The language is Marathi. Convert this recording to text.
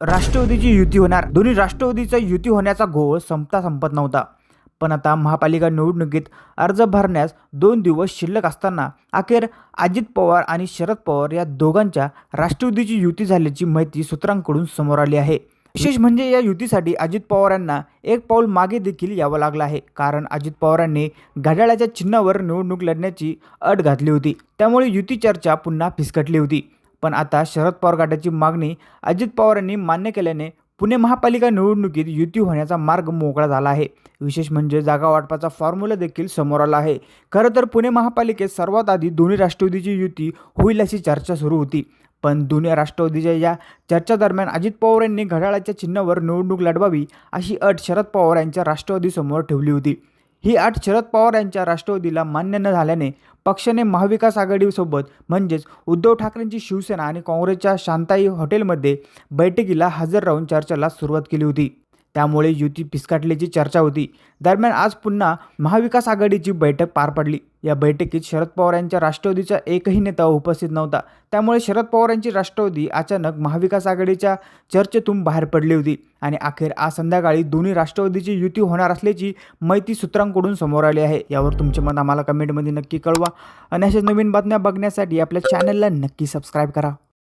राष्ट्रवादीची युती होणार. दोन्ही राष्ट्रवादीचा युती होण्याचा घोळ संपता संपत नव्हता. पण आता महापालिका निवडणुकीत अर्ज भरण्यास दोन दिवस शिल्लक असताना अखेर अजित पवार आणि शरद पवार या दोघांच्या राष्ट्रवादीची युती झाल्याची माहिती सूत्रांकडून समोर आली आहे. विशेष म्हणजे या युतीसाठी अजित पवार यांना एक पाऊल मागे देखील यावं लागलं आहे. कारण अजित पवारांनी घड्याळाच्या चिन्हावर निवडणूक लढण्याची अट घातली होती. त्यामुळे युती चर्चा पुन्हा फिसकटली होती. पण आता शरद पवार गटाची मागणी अजित पवारांनी मान्य केल्याने पुणे महापालिका निवडणुकीत युती होण्याचा मार्ग मोकळा झाला आहे. विशेष म्हणजे जागा वाटपाचा फॉर्म्युला देखील समोर आला आहे. खरं तर पुणे महापालिकेत सर्वात आधी दोन्ही राष्ट्रवादीची युती होईल अशी चर्चा सुरू होती. पण दोन्ही राष्ट्रवादीच्या या चर्चेदरम्यान अजित पवार यांनी घड्याळाच्या चिन्हावर निवडणूक लढवावी अशी अट शरद पवार यांच्या राष्ट्रवादीसमोर ठेवली होती. ही अट शरद पवार यांच्या राष्ट्रवादीला मान्य न झाल्याने पक्षाने महाविकास आघाडीसोबत म्हणजेच उद्धव ठाकरेंची शिवसेना आणि काँग्रेसच्या शांताई हॉटेलमध्ये बैठकीला हजर राहून चर्चेला सुरुवात केली होती. त्यामुळे युती पिसकाटल्याची चर्चा होती. दरम्यान आज पुन्हा महाविकास आघाडीची बैठक पार पडली. या बैठकीत शरद पवार यांच्या राष्ट्रवादीचा एकही नेता उपस्थित नव्हता. त्यामुळे शरद पवार यांची राष्ट्रवादी अचानक महाविकास आघाडीच्या चर्चेतून बाहेर पडली होती आणि अखेर आज संध्याकाळी दोन्ही राष्ट्रवादीची युती होणार असल्याची माहिती सूत्रांकडून समोर आली आहे. यावर तुमचे मत आम्हाला कमेंटमध्ये नक्की कळवा. आणि अशा नवीन बातम्या बघण्यासाठी आपल्या चॅनलला नक्की सबस्क्राईब करा.